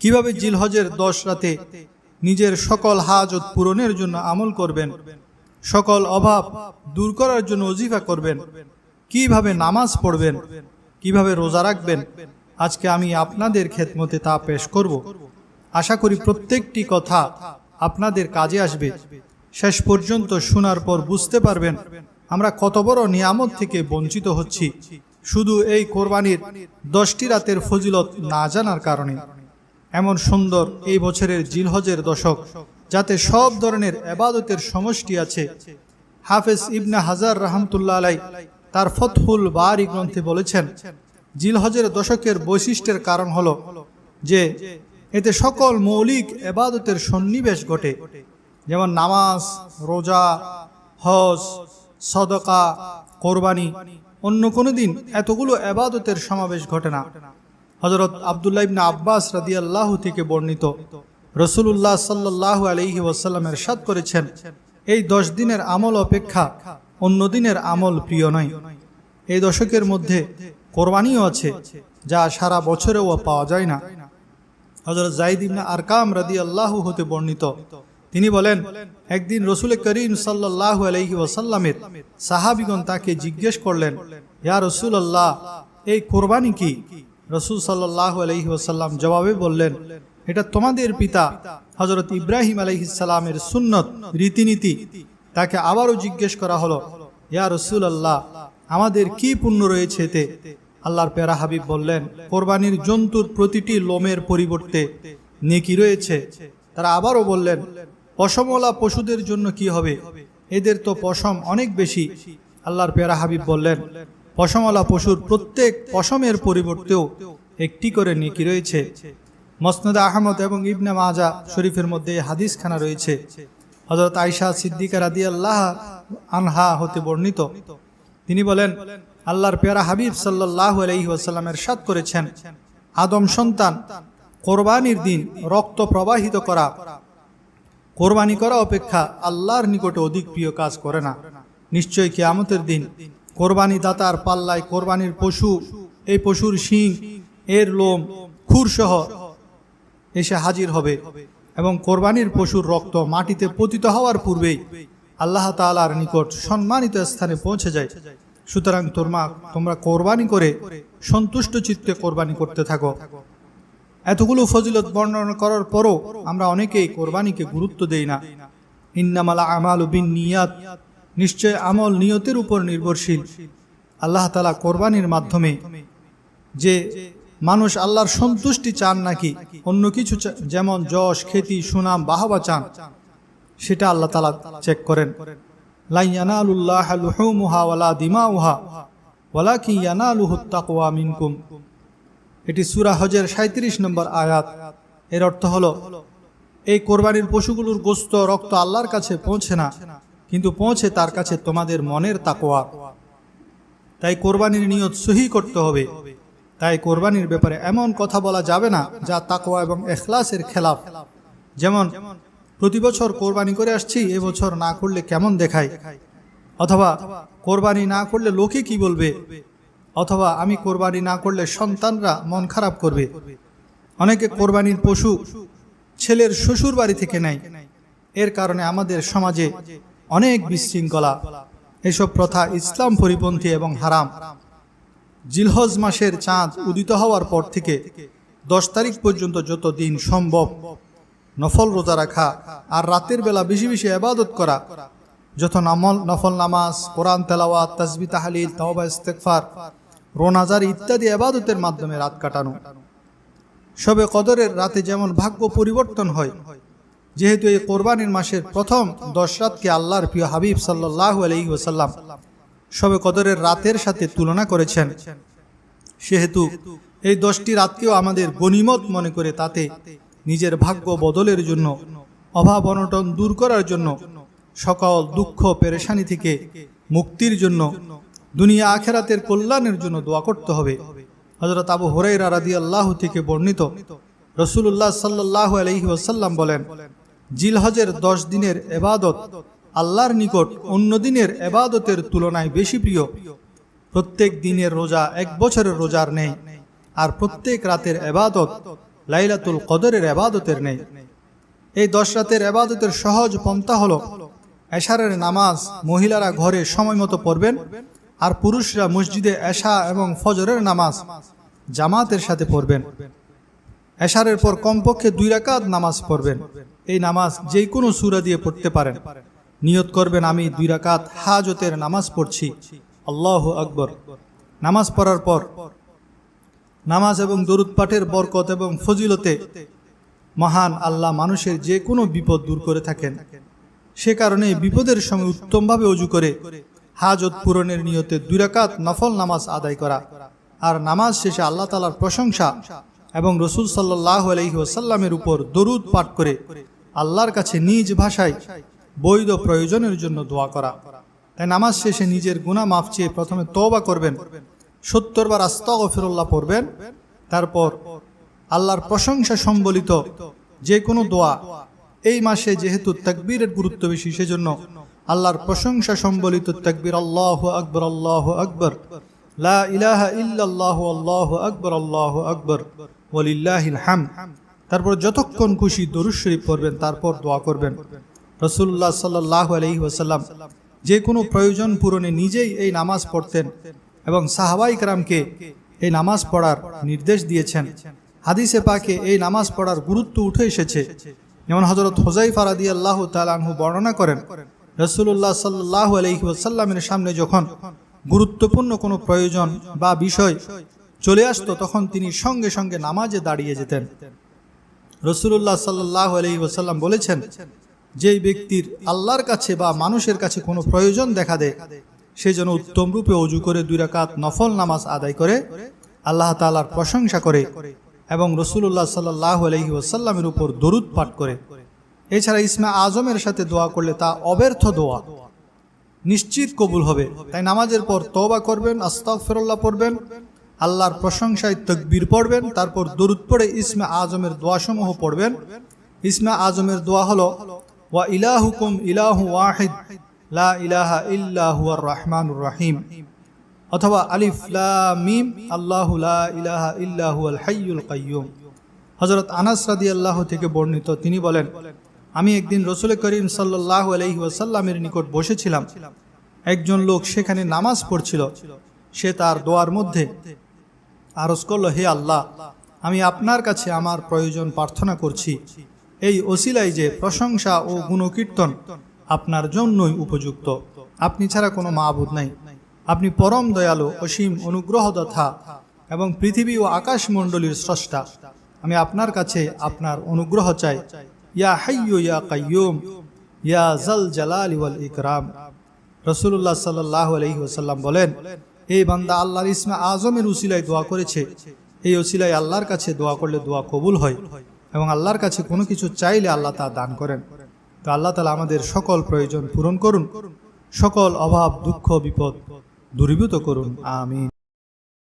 কীভাবে জিলহজের দশ রাতে নিজের সকল হাজত পূরণের জন্য আমল করবেন? সকল অভাব দূর করার জন্য অজিফা করবেন? কীভাবে নামাজ পড়বেন? কীভাবে রোজা রাখবেন? আজকে আমি আপনাদের খেদমতে তা পেশ করব। আশা করি প্রত্যেকটি কথা আপনাদের কাজে আসবে। শেষ পর্যন্ত শোনার পর বুঝতে পারবেন আমরা কত বড় নিয়ামত থেকে বঞ্চিত হচ্ছি। শুধু এই কোরবানির দশটি রাতের ফজিলত না জানার কারণে। এমন সুন্দর এই বছরের জিলহজের দশক, যাতে সব ধরনের এবাদতের সমষ্টি আছে। হাফেজ ইবনা হাজার রহমতুল্লাহ আলাই তার ফতহুল বারি গ্রন্থে বলেছেন, জিলহজের দশকের বৈশিষ্ট্যের কারণ হল যে এতে সকল মৌলিক এবাদতের সন্নিবেশ ঘটে। যেমন নামাজ, রোজা, হজ, সদকা, কোরবানি, অন্য কোনো দিন এতগুলো এবাদতের সমাবেশ ঘটে না। হজরত আবদুল্লাহ ইবনা আব্বাস রাদিয়াল্লাহু থেকে বর্ণিত। রসুল্লাহ সাল্লাহ আলহি ওয়াসাল্লামের সাদ করেছেন, এই দশ দিনের আমল অপেক্ষা অন্য দিনের আমল প্রিয় নয়। এই দশকের মধ্যে কোরবানিও আছে, যা সারা বছরেও পাওয়া যায় না। হজরত জাইদ ইবনা আরকাম রাদি আল্লাহ হতে বর্ণিত। তিনি বলেন, একদিন রসুল করিম সাল্লাহ আলহি ওয়াসাল্লামের সাহাবিগণ তাকে জিজ্ঞেস করলেন, ইয়া রসুল আল্লাহ এই কোরবানি কি? রসুল সাল্লাহ আলহি ওয়াসাল্লাম জবাবে বললেন, এটা তোমাদের পিতা হজরত ইব্রাহিম আলহিসাল্লামের সুন্নত, রীতিনীতি। তাকে আবারও জিজ্ঞেস করা হলো, ইয়া রসুল আল্লাহ আমাদের কি পুণ্য রয়েছে এতে? আল্লাহর পেরা হাবিব বললেন, কোরবানির জন্তুর প্রতিটি লোমের পরিবর্তে নেকি রয়েছে। তারা আবারও বললেন, পশমওয়ালা পশুদের জন্য কি হবে? এদের তো পশম অনেক বেশি। আল্লাহর পেরা হাবিব বললেন পশমওয়ালা পশুর প্রত্যেক পশমের পরিবর্তেও একটি করে নেকি রয়েছে। মসনদ আহমদ এবং ইবনে মাজা শরীফের মধ্যে হাদিস খানা রয়েছে। হজরত আয়সা সিদ্দিকা রাদি আল্লাহ আনহা হতে বর্ণিত। তিনি বলেন, আল্লাহর পেয়ারা হাবিব সাল্লাহ আলহি ওয়াসাল্লামের সাদ করেছেন, আদম সন্তান, কোরবানির দিন রক্ত প্রবাহিত করা। কোরবানি করা অপেক্ষা আল্লাহর নিকটে অধিক প্রিয় কাজ করে না। নিশ্চয় কিয়ামতের দিন কোরবানি দাতার পাল্লায় কোরবানির পশু, এই পশুর শিং, এর লোম, খুরসহ এসে হাজির হবে এবং কোরবানির পশুর রক্ত মাটিতে পতিত হওয়ার পূর্বেই আল্লাহ তালার নিকট সম্মানিত স্থানে পৌঁছে যায়। সুতরাং তোরমা, তোমরা কোরবানি করে সন্তুষ্ট চিত্তে কোরবানি করতে থাকো। এতগুলো ফজিলত বর্ণনা করার পরও আমরা অনেকেই কোরবানিকে গুরুত্ব দেই না। ইন্নামালা আমাল বিন নিয়াত। নিশ্চয় আমল নিয়তের উপর নির্ভরশীল। আল্লাহ তালা কোরবানির মাধ্যমে যে মানুষ আল্লাহর সন্তুষ্টি চান নাকি, অন্য কিছু যেমন যশ, খ্যাতি, সুনাম, বাহবা চান, সেটা আল্লাহ তালা চেক করেন। লাইয়ানালুল্লাহ ওয়ালা এটি সুরা হজের 37 নম্বর আয়াত। এর অর্থ হলো, এই কোরবানির পশুগুলোর গোস্ত, রক্ত আল্লাহর কাছে পৌঁছে না। কিন্তু পৌঁছে তার কাছে তোমাদের মনের তাকওয়া। তাই কোরবানির নিয়ত সহি করতে হবে। তাই কোরবানির ব্যাপারে এমন কথা বলা যাবে না যা তাকোয়া এবং এখলাসের খেলাফ। যেমন, প্রতি বছর কোরবানি করে আসছি এবছর না করলে কেমন দেখায়? অথবা, কোরবানি না করলে লোকে কি বলবে? অথবা, আমি কোরবানি না করলে সন্তানরা মন খারাপ করবে। অনেকে কোরবানির পশু ছেলের শ্বশুর বাড়ি থেকে নেয়। এর কারণে আমাদের সমাজে অনেক বিশৃঙ্খলা। এসব প্রথা ইসলাম পরিপন্থী এবং হারাম। জিলহজ মাসের চাঁদ উদিত হওয়ার পর থেকে দশ তারিখ পর্যন্ত যত দিন সম্ভব নফল রোজা রাখা আর রাতের বেলা বেশি বেশি আবাদত করা, যত নামল, নফল নামাজ, কোরআন, তেলাওয়াত তাজবি তাহালিল, তাওবা ইস্তেকফার রোনাজার ইত্যাদি আবাদতের মাধ্যমে রাত কাটানো। সবে কদরের রাতে যেমন ভাগ্য পরিবর্তন হয় যেহেতু এই কোরবানির মাসের প্রথম দশ রাতকে আল্লাহর প্রিয় হাবিব সাল্লাহ আলহি ওসাল্লাম সবে কদরের রাতের সাথে তুলনা করেছেন। সেহেতু এই দশটি রাতকেও আমাদের গণিমত মনে করে তাতে নিজের ভাগ্য বদলের জন্য, অভাব অনটন দূর করার জন্য, সকল দুঃখ, পেরেশানি থেকে মুক্তির জন্য, দুনিয়া আখেরাতের কল্যাণের জন্য দোয়া করতে হবে। হজরত আবু হরাইরা রাদি আল্লাহ থেকে বর্ণিত রসুল্লাহ সাল্লাহ আলহি ওসাল্লাম বলেন জিলহজের দশ দিনের এবাদত আল্লাহর নিকট অন্য দিনের এবাদতের তুলনায় বেশি প্রিয়। প্রত্যেক দিনের রোজা এক বছরের রোজার নেই আর প্রত্যেক রাতের এবাদত লাইলাতুল কদরের এবাদতের নেই। এই দশ রাতের এবাদতের সহজ পন্থা হল এশারের নামাজ মহিলারা ঘরে সময় মতো পড়বেন আর পুরুষরা মসজিদে এশা এবং ফজরের নামাজ জামাতের সাথে পড়বেন। এশারের পর কমপক্ষে দুই রাকাত নামাজ পড়বেন। এই নামাজ যে কোনো সুরা দিয়ে পড়তে পারেন। নিয়ত করবেন, আমি দুই রাকাত হাজতের নামাজ পড়ছি। আল্লাহ আকবর। নামাজ পড়ার পর নামাজ এবং দরুদ পাঠের বরকত এবং ফজিলতে মহান আল্লাহ মানুষের যে কোনো বিপদ দূর করে থাকেন। সে কারণে বিপদের সময় উত্তমভাবে অজু করে হাজত পূরণের নিয়তে দুরাকাত নফল নামাজ আদায় করা। আর নামাজ শেষে আল্লাহ তালার প্রশংসা এবং রসুল সাল্লাহ আলহি ওসাল্লামের উপর দরুদ পাঠ করে আল্লাহর কাছে নিজ ভাষায় বৈধ প্রয়োজনের জন্য দোয়া করা। তাই নামাজ শেষে নিজের গুণা মাফ চেয়ে প্রথমে তওবা করবেন, সত্তর বার আস্তাগ ফিরল্লাহ পড়বেন, তারপর আল্লাহর প্রশংসা সম্বলিত যে কোনো দোয়া এই মাসে যেহেতু তাকবীরের গুরুত্ব বেশি, সেজন্য আল্লাহর প্রশংসা সম্বলিত তাকবীর আল্লাহ আকবর আল্লাহ আকবর, লা ইলাহা ইল্লাল্লাহু, আল্লাহু আকবর আল্লাহু আকবর, ওয়ালিল্লাহিল হাম তারপর যতক্ষণ খুশি দরুদ শরীফ পড়বেন, তারপর দোয়া করবেন। রসুল্লাহ সাল্লাহ আলহি ওসাল্লাম যে কোনো প্রয়োজন পূরণে নিজেই এই নামাজ পড়তেন এবং সাহাবাই কারামকে এই নামাজ পড়ার নির্দেশ দিয়েছেন। হাদিসে পাকে এই নামাজ পড়ার গুরুত্ব উঠে এসেছে। যেমন হজরত হোজাই ফারাদি আল্লাহ তালাহু বর্ণনা করেন রসুল্লাহ সাল্লাহ আলহি ওসাল্লামের সামনে যখন গুরুত্বপূর্ণ কোনো প্রয়োজন বা বিষয় চলে আসতো, তখন তিনি সঙ্গে সঙ্গে নামাজে দাঁড়িয়ে যেতেন। রসুল্লাহ সাল্লাহ আলহি ওসাল্লাম বলেছেন, যেই ব্যক্তির আল্লাহর কাছে বা মানুষের কাছে কোনো প্রয়োজন দেখা দেয়, সে যেন উত্তম রূপে অজু করে দুই রাকাত নফল নামাজ আদায় করে, আল্লাহ তালার প্রশংসা করে এবং রসুল্লাহ সাল্লাহ আলহি ওসাল্লামের উপর দরুদ পাঠ করে। এছাড়া ইসমা আজমের সাথে দোয়া করলে তা অব্যর্থ দোয়া। নিশ্চিত কবুল হবে। তাই নামাজের পর তওবা করবেন আস্তাক ফেরল্লাহ পড়বেন আল্লাহর প্রশংসায় তকবীর পড়বেন, তারপর দরুদ পড়ে ইসমে আজমের দোয়াসমূহ পড়বেন। ইসমে আজমের দোয়া হলো, ওয়া ইলাহুকুম ইলাহু ওয়াহিদ, লা ইলাহা ইল্লাহু আর রহমানুর রহিম। অথবা আলিফ লা মিম, আল্লাহু লা ইলাহা ইল্লাহু আল হাইয়ুল কাইয়ুম। হযরত আনাস রাদিয়াল্লাহু থেকে বর্ণিত, তিনি বলেন, আমি একদিন রসুল করিম সাল্লাহ আলহি ওয়াসাল্লামের নিকট বসেছিলাম। একজন লোক সেখানে নামাজ পড়ছিল। সে তার দোয়ার মধ্যে আরজ করল, হে আল্লাহ, আমি আপনার কাছে আমার প্রয়োজন প্রার্থনা করছি। এই ওসিলাই যে প্রশংসা ও গুণকীর্তন আপনার জন্যই উপযুক্ত। আপনি ছাড়া কোনো মাহবুদ নাই। আপনি পরম দয়ালু, অসীম অনুগ্রহদাতা এবং পৃথিবী ও আকাশ মণ্ডলীর স্রষ্টা। আমি আপনার কাছে আপনার অনুগ্রহ চাই। ইয়া হাইয়ু ইয়া কাইয়ুম ইয়া জাল জালাল ইকরাম। রসুল্লাহ সাল্লাহ আলহি ওসাল্লাম বলেন এই বান্দা, আল্লাহর ইসমা আজমের উসিলায় দোয়া করেছে। এই ওসিলায় আল্লাহর কাছে দোয়া করলে দোয়া কবুল হয় এবং আল্লাহর কাছে কোনো কিছু চাইলে আল্লাহ তা দান করেন। তো আল্লাহ তালা আমাদের সকল প্রয়োজন পূরণ করুন, সকল অভাব, দুঃখ, বিপদ দূরীভূত করুন। আমিন।